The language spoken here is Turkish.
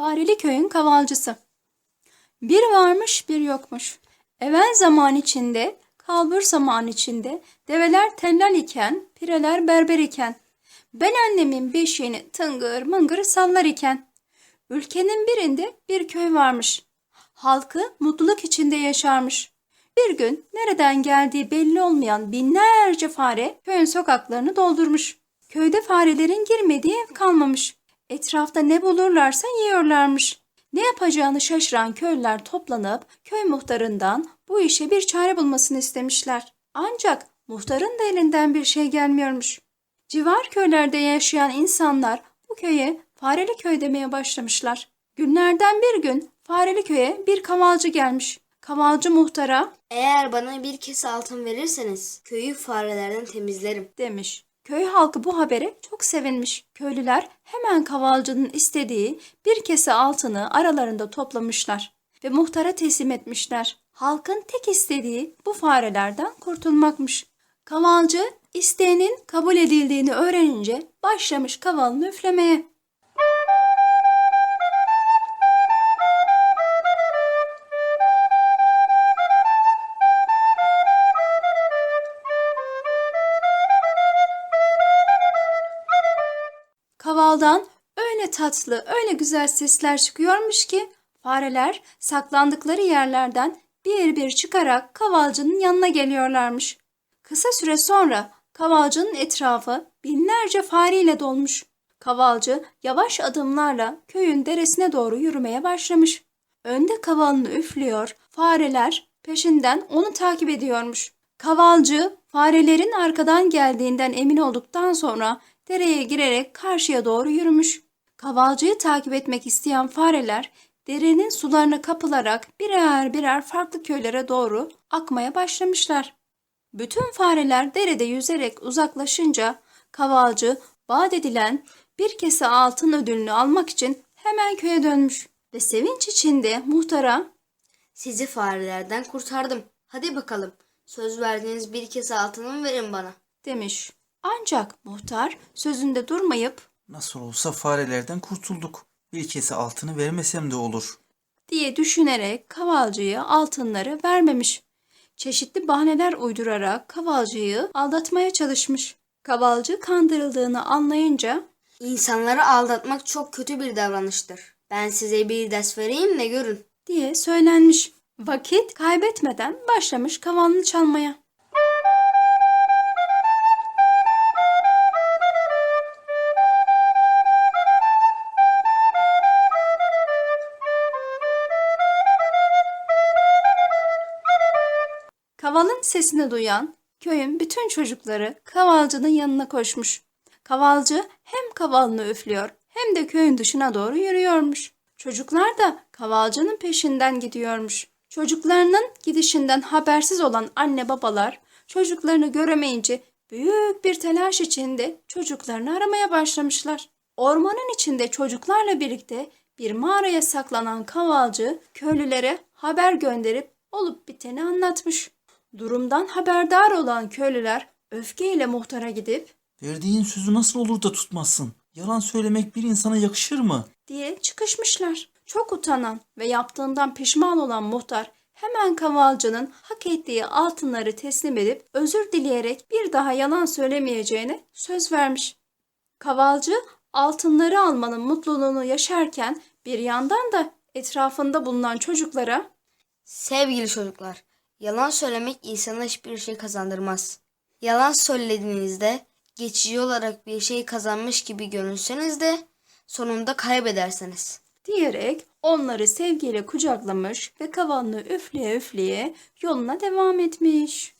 Fareli köyün kavalcısı. Bir varmış bir yokmuş. Evvel zaman içinde, kalbur zaman içinde, develer tellal iken, pireler berber iken, ben annemin beşiğini tıngır mıngır sallar iken, ülkenin birinde bir köy varmış. Halkı mutluluk içinde yaşarmış. Bir gün nereden geldiği belli olmayan binlerce fare köyün sokaklarını doldurmuş. Köyde farelerin girmediği ev kalmamış. Etrafta ne bulurlarsa yiyorlarmış. Ne yapacağını şaşıran köylüler toplanıp köy muhtarından bu işe bir çare bulmasını istemişler. Ancak muhtarın da elinden bir şey gelmiyormuş. Civar köylerde yaşayan insanlar bu köye Fareli köy demeye başlamışlar. Günlerden bir gün Fareli köye bir kavalcı gelmiş. Kavalcı muhtara Eğer bana bir kese altın verirseniz köyü farelerden temizlerim. demiş. Köy halkı bu habere çok sevinmiş. Köylüler hemen kavalcının istediği bir kese altını aralarında toplamışlar ve muhtara teslim etmişler. Halkın tek istediği bu farelerden kurtulmakmış. Kavalcı isteğinin kabul edildiğini öğrenince başlamış kavalını üflemeye. Kavaldan öyle tatlı, öyle güzel sesler çıkıyormuş ki fareler saklandıkları yerlerden bir bir çıkarak kavalcının yanına geliyorlarmış. Kısa süre sonra kavalcının etrafı binlerce fareyle dolmuş. Kavalcı yavaş adımlarla köyün deresine doğru yürümeye başlamış. Önde kavalını üflüyor, fareler peşinden onu takip ediyormuş. Kavalcı farelerin arkadan geldiğinden emin olduktan sonra dereye girerek karşıya doğru yürümüş. Kavalcıyı takip etmek isteyen fareler derenin sularına kapılarak birer birer farklı köylere doğru akmaya başlamışlar. Bütün fareler derede yüzerek uzaklaşınca kavalcı vaat edilen bir kese altın ödülünü almak için hemen köye dönmüş ve sevinç içinde muhtara Sizi farelerden kurtardım. Hadi bakalım. Söz verdiğiniz bir kese altınımı verin bana. demiş. Ancak muhtar sözünde durmayıp Nasıl olsa farelerden kurtulduk. Bir kese altını vermesem de olur. diye düşünerek kavalcıya altınları vermemiş. Çeşitli bahaneler uydurarak kavalcıyı aldatmaya çalışmış. Kavalcı kandırıldığını anlayınca İnsanları aldatmak çok kötü bir davranıştır. Ben size bir ders vereyim de görün. diye söylenmiş. Vakit kaybetmeden başlamış kavalını çalmaya. Kavalın sesini duyan köyün bütün çocukları kavalcının yanına koşmuş. Kavalcı hem kavalını üflüyor hem de köyün dışına doğru yürüyormuş. Çocuklar da kavalcının peşinden gidiyormuş. Çocuklarının gidişinden habersiz olan anne babalar çocuklarını göremeyince büyük bir telaş içinde çocuklarını aramaya başlamışlar. Ormanın içinde çocuklarla birlikte bir mağaraya saklanan kavalcı köylülere haber gönderip olup biteni anlatmış. Durumdan haberdar olan köylüler öfkeyle muhtara gidip Verdiğin sözü nasıl olur da tutmazsın? Yalan söylemek bir insana yakışır mı? diye çıkışmışlar. Çok utanan ve yaptığından pişman olan muhtar hemen kavalcının hak ettiği altınları teslim edip özür dileyerek bir daha yalan söylemeyeceğine söz vermiş. Kavalcı altınları almanın mutluluğunu yaşarken bir yandan da etrafında bulunan çocuklara Sevgili çocuklar, yalan söylemek insana hiçbir şey kazandırmaz. Yalan söylediğinizde geçici olarak bir şey kazanmış gibi görünseniz de sonunda kaybedersiniz. Diyerek onları sevgiyle kucaklamış ve kavalını üfleye üfleye yoluna devam etmiş.